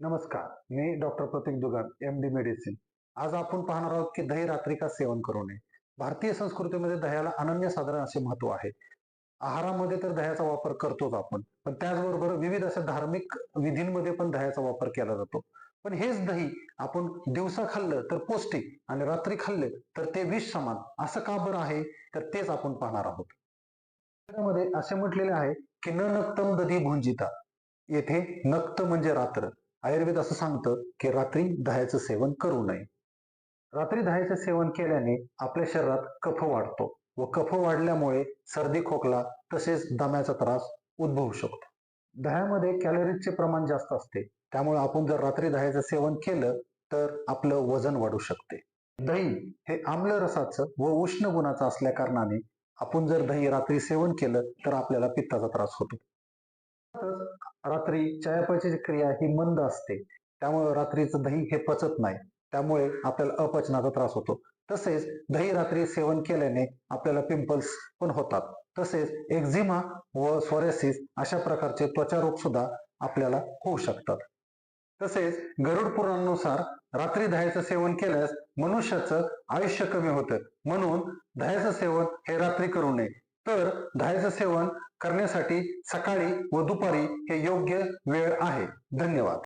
नमस्कार मी doctor Prateek Dugan M D medicine आज आपण पाहणार आहोत की दही रात्री का सेवन करू नये? भारतीय संस्कृतीमध्ये दह्याला अनन्यसाधारण असे महत्त्व आहे. आहारामध्ये तर दह्याचा वापर करतोच आपण पण त्याचबरोबर विविध अशा धार्मिक विधींमध्ये पण दह्याचा वापर केला जातो. पण हेच दही आपण दिवसा खाल्लं तर पौष्टिक आणि रात्री खाल्ले तर ते विष समान असं का बरं आहे? तर तेच आपण पाहणार आहोत. त्यामध्ये असे म्हटलेले आहे की न नक्तम दधी भुंजिता येथे नक्त म्हणजे रात्र. आयुर्वेद असं सांगतं की रात्री दह्याचं सेवन करू नये. रात्री दह्याचं सेवन केल्याने आपल्या शरीरात कफ वाढतो व कफ वाढल्यामुळे सर्दी खोकला तसेच दम्याचा त्रास उद्भवू शकतो. दह्यामध्ये कॅलरीजचे प्रमाण जास्त असते. त्यामुळे आपण जर रात्री दह्याचं सेवन केलं तर आपलं वजन वाढू शकते. दही हे आम्ल रसाचं व उष्ण गुणाचं असल्या कारणाने आपण जर दही रात्री सेवन केलं तर आपल्याला पित्ताचा त्रास होतो. रात्री चयापचयची क्रिया ही मंद असते. त्यामुळे रात्रीचं दही हे पचत नाही. त्यामुळे आपल्याला अपचनाचा त्रास होतो. तसेच दही रात्री सेवन केल्याने आपल्याला पिंपल्स पण होतात. तसेच एक्झिमा व सोरेसिस अशा प्रकारचे त्वचारोग सुद्धा आपल्याला होऊ शकतात. तसेच गरुड पुराणानुसार रात्री दह्याचं सेवन केल्यास मनुष्याचं आयुष्य कमी होतं. म्हणून दह्याचं सेवन हे रात्री करू नये. तर धायचं सेवन करण्यासाठी सकाळी व दुपारी हे योग्य वेळ आहे. धन्यवाद.